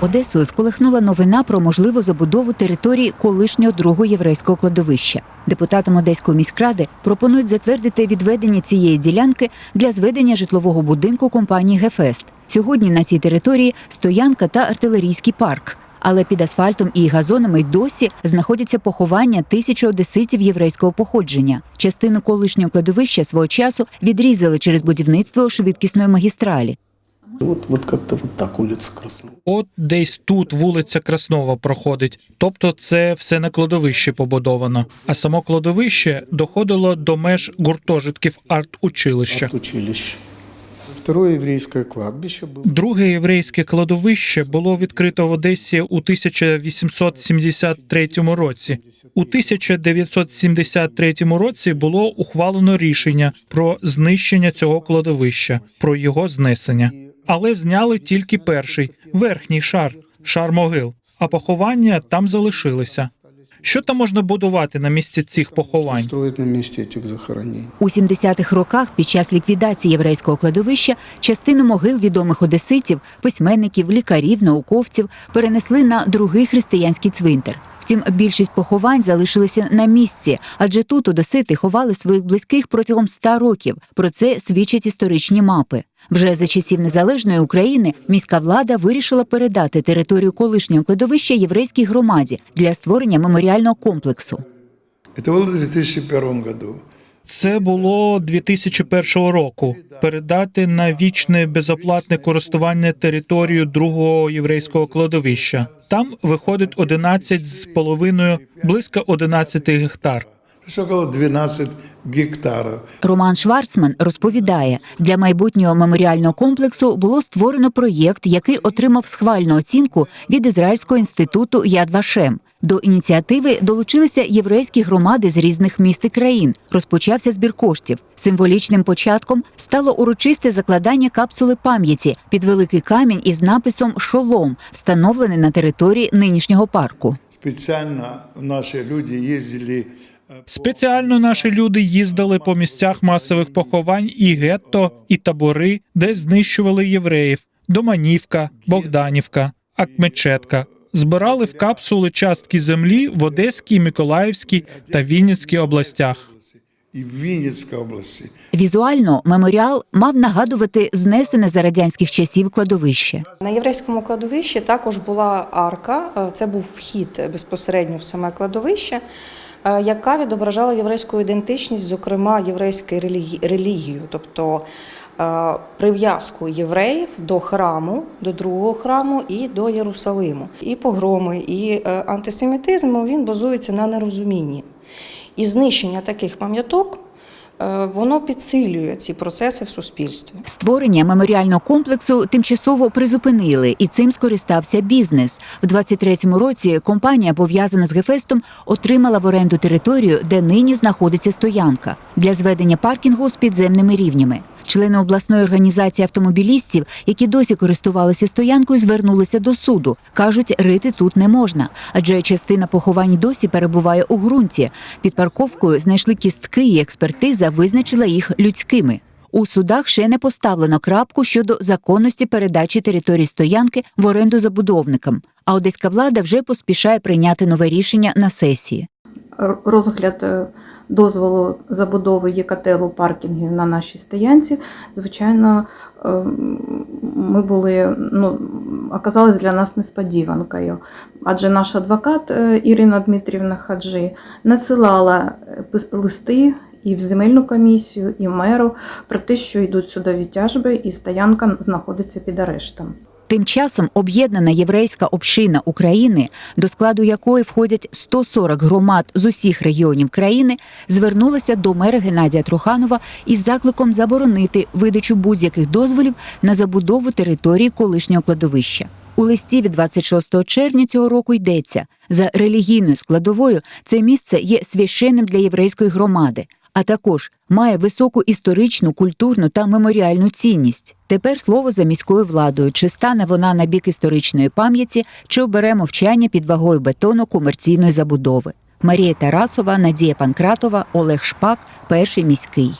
Одесою сколихнула новина про можливу забудову території колишнього другого єврейського кладовища. Депутатам Одеської міськради пропонують затвердити відведення цієї ділянки для зведення житлового будинку компанії Гефест. Сьогодні на цій території стоянка та артилерійський парк. Але під асфальтом і газонами й досі знаходяться поховання тисячі одеситів єврейського походження. Частину колишнього кладовища свого часу відрізали через будівництво швидкісної магістралі. Вот, вот как-то вот так улица Краснова. От десь тут вулиця Краснова проходить. Тобто це все на кладовищі побудовано. А само кладовище доходило до меж гуртожитків арт-училища. От училище. Второе еврейское кладбище было. Друге єврейське кладовище було відкрито в Одесі у 1873 році. У 1973 році було ухвалено рішення про знищення цього кладовища, про його знесення. Але зняли тільки перший верхній шар, шар могил. А поховання там залишилися. Що там можна будувати на місці цих поховань? На месте этих захоронений. У 70-х роках під час ліквідації єврейського кладовища частину могил відомих одеситів, письменників, лікарів, науковців перенесли на другий християнський цвинтар. Втім, більшість поховань залишилися на місці, адже тут одесити ховали своїх близьких протягом ста років. Про це свідчать історичні мапи. Вже за часів незалежної України міська влада вирішила передати територію колишнього кладовища єврейській громаді для створення меморіального комплексу. Это было в 2001 году. Це було 2001 року. Передати на вічне безоплатне користування територію другого єврейського кладовища. Там виходить 11 з половиною, близько 11 гектар. Есть около 12 гектаров. Роман Шварцман розповідає, для майбутнього меморіального комплексу було створено проєкт, який отримав схвальну оцінку від Ізраїльського інституту Яд Вашем. До ініціативи долучилися єврейські громади з різних міст і країн. Розпочався збір коштів. Символічним початком стало урочисте закладання капсули пам'яті під великий камінь із написом Шолом, встановлений на території нинішнього парку. Специально наши люди ездили э, Спеціально наші люди їздили по місцях масових поховань і гетто, і табори, де знищували євреїв: Доманівка, Богданівка, Акмечетка. Збирали в капсули частки землі в Одеській, Миколаївській та Вінницькій областях. и в Винницкой области. Візуально меморіал мав нагадувати знесене за радянських часів кладовище. На єврейському кладовищі також була арка, це був вхід безпосередньо в саме кладовище, яка відображала єврейську ідентичність, зокрема єврейську релігі- релігію, тобто е, прив'язку євреїв до храму, до другого храму і до Єрусалиму. І погроми, і е, антисемітизм він базується на нерозумінні. І знищення таких пам'яток е, воно підсилює ці процеси в суспільстві. Створення меморіального комплексу тимчасово призупинили, і цим скористався бізнес. В 23-му році компанія, пов'язана з Гефестом, отримала в оренду територію, де нині знаходиться стоянка для зведення паркінгу з підземними рівнями. Члени обласної організації автомобілістів, які досі користувалися стоянкою, звернулися до суду. кажуть, рити тут не можна, адже частина поховань досі перебуває у ґрунті. Під парковкою знайшли кістки, і експертиза визначила їх людськими. У судах ще не поставлено крапку щодо законності передачі території стоянки в оренду забудовникам. А одеська влада вже поспішає прийняти нове рішення на сесії. Розгляд е, дозволу забудови єкателу паркінгів на нашій стоянці, звичайно, е, ми були, ну, оказалось для нас несподіванкою. Адже наш адвокат е, Ірина Дмитрівна Хаджи надсилала е, листи і в земельну комісію, і меру про те, що йдуть судові тяжби, і стоянка знаходиться під арештом. Тим часом об'єднана єврейська община України, до складу якої входять 140 громад з усіх регіонів країни, звернулася до мера Геннадія Труханова із закликом заборонити видачу будь-яких дозволів на забудову території колишнього кладовища. У листі від 26 червня цього року йдеться за релігійною складовою. Це місце є священним для єврейської громади, а також має високу історичну, культурну та меморіальну цінність. Тепер слово за міською владою, чи стане вона на бік історичної пам'яті, чи обере мовчання під вагою бетону комерційної забудови. Марія Тарасова, Надія Панкратова, Олег Шпак, перший міський.